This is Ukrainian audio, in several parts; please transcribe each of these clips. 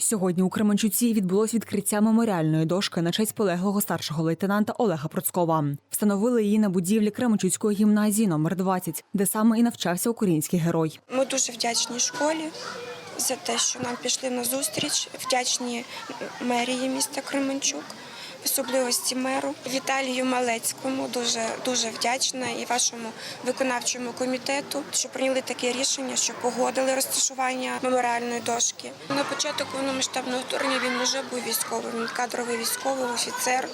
Сьогодні у Кременчуці відбулось відкриття меморіальної дошки на честь полеглого старшого лейтенанта Олега Процкова. Встановили її на будівлі Кременчуцької гімназії номер 20, де саме і навчався український герой. Ми дуже вдячні школі за те, що нам пішли на зустріч. Вдячні мерії міста Кременчук, особливості меру Віталію Малецькому. Дуже дуже вдячна і вашому виконавчому комітету, що прийняли таке рішення, що погодили розташування меморіальної дошки. На початок повномасштабного вторгнення він вже був військовим. Він кадровий військовий офіцер,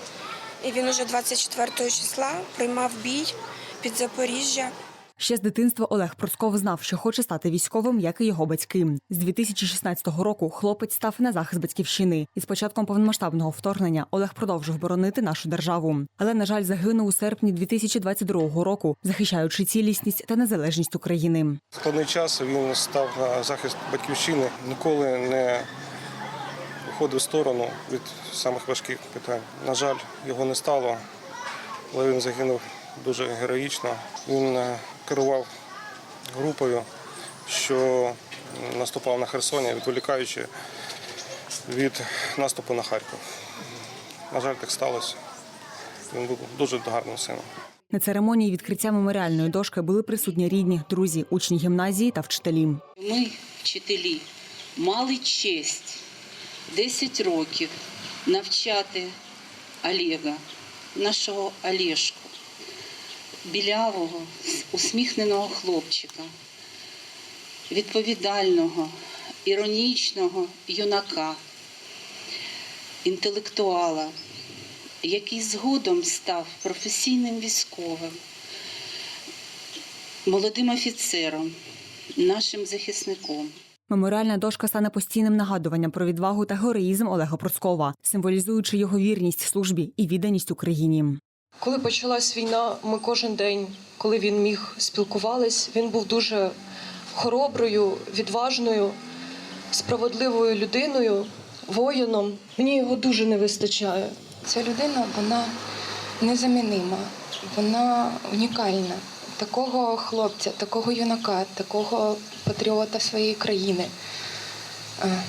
і він уже 24 числа приймав бій під Запоріжжя. Ще з дитинства Олег Процков знав, що хоче стати військовим, як і його батьки. З 2016 року хлопець став на захист батьківщини, і з початком повномасштабного вторгнення Олег продовжив боронити нашу державу. Але, на жаль, загинув у серпні 2022 року, захищаючи цілісність та незалежність України. Складний час він став на захист батьківщини, ніколи не виходив сторону від самих важких питань. На жаль, його не стало, але він загинув дуже героїчно. Він е, керував групою, що наступав на Херсоні, відволікаючи від наступу на Харків. На жаль, так сталося. Він був дуже гарним сином. На церемонії відкриття меморіальної дошки були присутні рідні, друзі, учні гімназії та вчителі. Ми, вчителі, мали честь 10 років навчати Олега, нашого Олешку, білявого, усміхненого хлопчика, відповідального, іронічного юнака, інтелектуала, який згодом став професійним військовим, молодим офіцером, нашим захисником. Меморіальна дошка стане постійним нагадуванням про відвагу та героїзм Олега Процкова, символізуючи його вірність службі і відданість Україні. Коли почалась війна, ми кожен день, коли він міг спілкувались, він був дуже хороброю, відважною, справедливою людиною, воїном. Мені його дуже не вистачає. Ця людина вона незамінима, вона унікальна. Такого хлопця, такого юнака, такого патріота своєї країни е,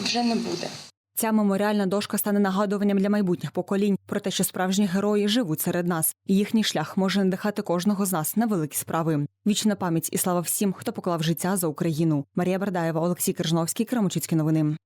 вже не буде. Ця меморіальна дошка стане нагадуванням для майбутніх поколінь про те, що справжні герої живуть серед нас, і їхній шлях може надихати кожного з нас на великі справи. Вічна пам'ять і слава всім, хто поклав життя за Україну. Марія Бардаєва, Олексій Крижновський, Крамучицькі новини.